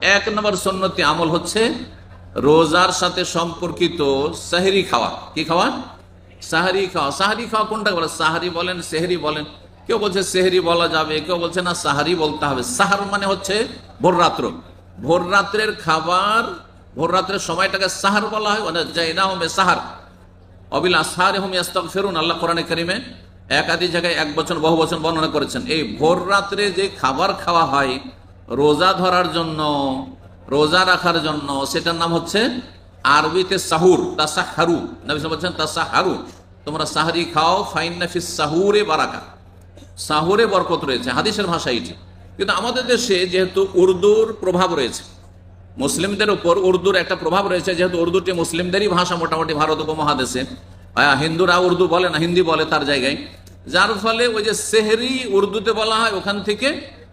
এক নম্বর সন্ন্যতি আমল হচ্ছে রোজার সাথে সম্পর্কিত সাহেরি খাওয়া। কি খাওয়া? সাহারি খাওয়া। সাহারি খাওয়া কোনটা বলে? সাহারি বলেন, সেহরি বলেন। কেউ বলছে সেহরি বলা যাবে, কেউ বলছে না, সাহারি বলতে হবে। সাহার মানে হচ্ছে ভোর রাত্র। ভোর রাত্রের খাবার, ভোর রাত্রের সময়টাকে সাহার বলা হয়। জাইনা হবে সাহার। অবিল আসার হুম ইয়াস্তাক ফেরুন আল্লাহ কোরআনে করিমে একাধিক জায়গায় এক বছর বহু বছর বর্ণনা করেছেন। এই ভোর রাত্রে যে খাবার খাওয়া হয় রোজা ধরার জন্য, রোজা রাখার জন্য, সেটার নাম হচ্ছে আরবিতে সাহুর তাসা হারু নবী বলছেন তাসা হারু তোমরা সাহারি খাও ফাইন নাফিস সাহুরে বারাকা। সাহুরে বরকত রয়েছে, হাদিসের ভাষা এটি। কিন্তু আমাদের দেশে যেহেতু উর্দুর প্রভাব রয়েছে, মুসলিমদের উপর উর্দুর একটা প্রভাব রয়েছে, যেহেতু উর্দুটি মুসলিমদেরই ভাষা মোটামুটি ভারত উপমহাদেশে। হিন্দুরা উর্দু বলে না, হিন্দি বলে তার জায়গায়। যার ফলে ওই যে সেহরি উর্দুতে বলা হয়, ওখান থেকে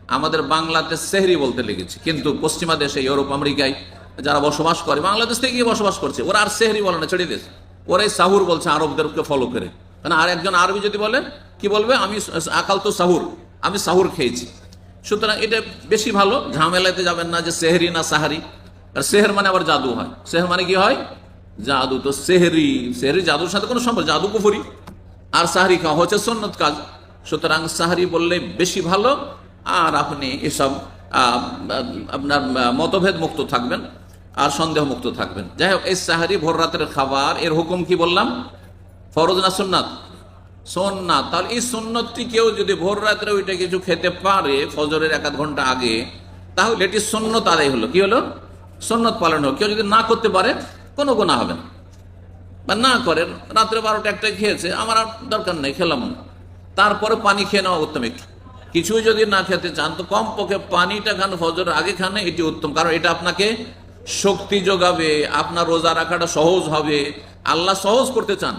আমাদের বাংলাতে সেহরি বলতে লেগেছে। কিন্তু পশ্চিমা দেশে, ইউরোপ, আমেরিকায় যারা বসবাস করে, বাংলাদেশ থেকে বসবাস করছে। ওরা আর সেহরি বলে না, ছেড়ে দিয়েছে। ওরাই সাহুর বলছে, আরবদেরকে ফলো করে। কারণ আর একজন আরবি যদি বলে, কি বলবে? আমি আকাল তো সাহুর, আমি সাহুর খেয়েছি। সুতরাং এটা বেশি ভালো, ঝামেলাতে যাবেন না যে সেহরি না সাহারি। আর সেহের মানে আবার জাদু হয়। সেহের মানে কি হয়? জাদু তো সেহরি। সেহরি জাদুর সাথে কোনো সম্পর্ক, জাদু কুফুরি। আর সাহারি খাওয়া হচ্ছে সন্ন্যত কাজ। সুতরাং সাহারি বললে বেশি ভালো আর আপনি এসব আপনার মতভেদ মুক্ত থাকবেন, আর সন্দেহ মুক্ত থাকবেন। যাই হোক, এই সাহারি ভোর রাতের খাবার, এর হুকুম কি বললাম? ফরজ না সুন্নাত? সোননাথ তাহলে এই সুন্নতটি কেউ যদি ভোর রাত্রে ওইটা কিছু খেতে পারে, ফজরের এক আধ ঘণ্টা আগে, তাহলে এটি সন্ন্যত আদায় হলো। কি হলো? সন্ন্যত পালন হলো। কেউ যদি না করতে পারে, কোনো গোনা হবে না। বা না করেন রাত্রে বারোটা একটা খেয়েছে, আমার দরকার নেই, খেলাম তারপরে পানি খেয়ে নেওয়া উত্তম একটু। কিছু যদি না খেতে চান, তো কম পক্ষে পানিটা খান, ফজরের আগে খানে, এটি উত্তম। কারণ এটা আপনাকে শক্তি যোগাবে, আপনার রোজা রাখাটা সহজ হবে। আল্লাহ সহজ করতে চান।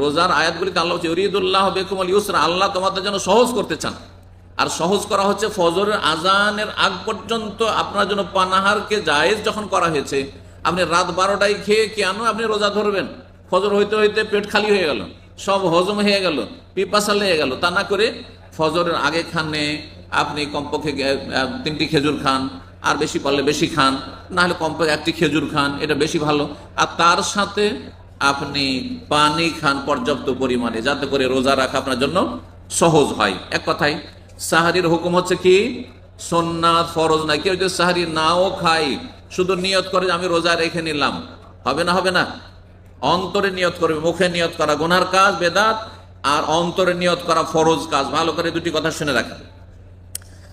রোজার আয়াতগুলিতে আল্লাহ হচ্ছে ইউরিদুল্লাহ বেকুমল ইউসরা আল্লাহ তোমাদের জন্য সহজ করতে চান। আর সহজ করা হচ্ছে ফজরের আজানের আগ পর্যন্ত আপনার জন্য পানাহারকে জায়েজ যখন করা হয়েছে। আপনি রাত বারোটায় খেয়ে কেন আপনি রোজা ধরবেন? ফজর হইতে হইতে পেট খালি হয়ে গেল, সব হজম হয়ে গেল, পিপাসা লেগে গেল। তা না করে ফজরের আগে খানে আপনি কমপক্ষে তিনটি খেজুর খান, আর বেশি পারলে বেশি খান না হলে কমপক্ষে একটি খেজুর খান, এটা বেশি ভালো। আর তার সাথে আপনি পানি খান পর্যাপ্ত পরিমাণে, যাতে করে রোজা রাখা আপনার জন্য সহজ হয়। এক কথায়, সাহারির হুকুম হচ্ছে কি? সোননাথ ফরজ না কেউ যদি সাহারি নাও খাই শুধু নিয়ত করে আমি রোজা রেখে নিলাম, হবে না হবে না? অন্তরে নিয়ত করবে, মুখে নিয়ত করা, গুনার কাজ বেদাত আর অন্তরে নিয়ত করা ফরজ কাজ। ভালো করে দুটি কথা শুনে রাখেন।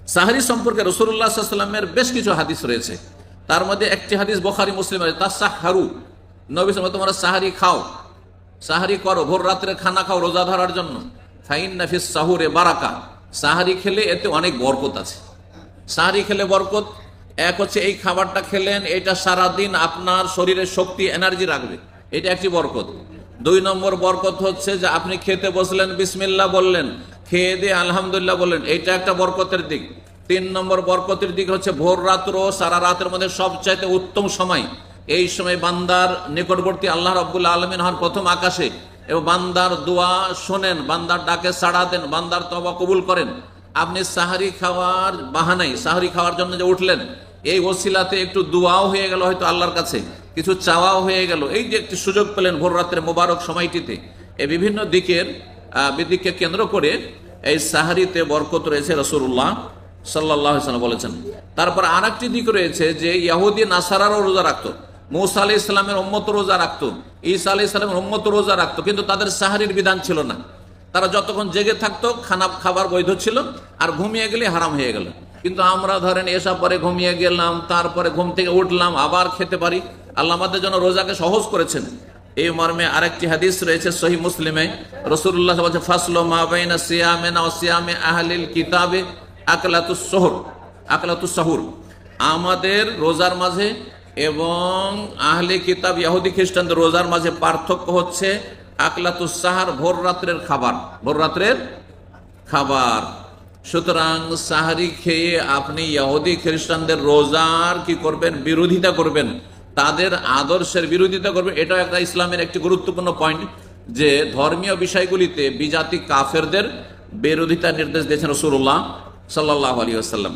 সাহারি সম্পর্কে রসুল্লাহ সাল্লামের বেশ কিছু হাদিস রয়েছে। তার মধ্যে একটি হাদিস বখারি, মুসলিম আছে নবী তোমরা সাহারি খাও, সাহারি করো, ভোর রাত্রে খানা খাও রোজা ধরার জন্য। ফাইন নাফিস সাহুরে বারাকা। সাহারি খেলে এতে অনেক বরকত আছে। সাহারি খেলে বরকত, এক হচ্ছে এই খাবারটা খেলেন, এটা সারাদিন আপনার শরীরে শক্তি, এনার্জি রাখবে। এটা একটি বরকত। দুই নম্বর বরকত হচ্ছে যে আপনি খেতে বসলেন বিসমিল্লা বললেন, খেয়ে দিয়ে আলহামদুলিল্লাহ বললেন এটা একটা বরকতের দিক। তিন নম্বর বরকতের দিক হচ্ছে ভোর রাত্র সারা রাতের মধ্যে সবচাইতে উত্তম সময়। এই সময় বান্দার নিকটবর্তী আল্লাহ রব্বুল্লা আলমিন হন প্রথম আকাশে এবং বান্দার দোয়া শোনেন, বান্দার ডাকে সাড়া দেন, বান্দার তবা কবুল করেন। আপনি সাহারি খাওয়ার বাহানাই সাহারি খাওয়ার জন্য যে উঠলেন, এই ওসিলাতে একটু দোয়াও হয়ে গেল হয়তো আল্লাহর কাছে। কিছু চাওয়াও হয়ে গেল। এই যে একটি সুযোগ পেলেন ভোর রাত্রে মোবারক সময়টিতে এই বিভিন্ন দিকের আহ, দিককে কেন্দ্র করে এই সাহারিতে বরকত রয়েছে রসুল্লাহ সাল্লাহ বলেছেন। তারপর আর একটি দিক রয়েছে যে ইয়াহুদি নাসারারও রোজা রাখতো মৌসা আলি ইসলামের উম্মত রোজা রাখতো ঈসা আলি ইসলামের উম্মত রোজা রাখতো কিন্তু তাদের সাহারির বিধান ছিল না। তারা যতক্ষণ জেগে থাকতো খানা খাবার বৈধ ছিল আর ঘুমিয়ে গেলে হারাম হয়ে গেল। কিন্তু আমরা ধরেন এসব পরে ঘুমিয়ে গেলাম তারপরে ঘুম থেকে উঠলাম আবার খেতে পারি আল্লাহ আমাদের জন্য রোজাকে সহজ করেছেন। এই মর্মে আরেকটি হাদিস রয়েছে সহি মুসলিমে। রসুল্লাহ বলছে, ফাসলো না আহলিল কিতাবে আকলাতুস আমাদের রোজার মাঝে এবং আহলে কিতাব ইহুদি খ্রিস্টানদের রোজার মাঝে পার্থক্য হচ্ছে আকলাতুস সাহার ভোর রাত্রের খাবার। ভোর রাত্রের খাবার। সুতরাং সাহারি খেয়ে আপনি ইহুদি খ্রিস্টানদের রোজার কি করবেন? বিরোধিতা করবেন। তাদের আদর্শের বিরোধিতা করবে। এটা একটা ইসলামের একটি গুরুত্বপূর্ণ পয়েন্ট যে ধর্মীয় বিষয়গুলিতে বিজাতি কাফেরদের বিরোধিতা নির্দেশ দিয়েছেন রসুল্লাহ সাল্লাহ আলী আসাল্লাম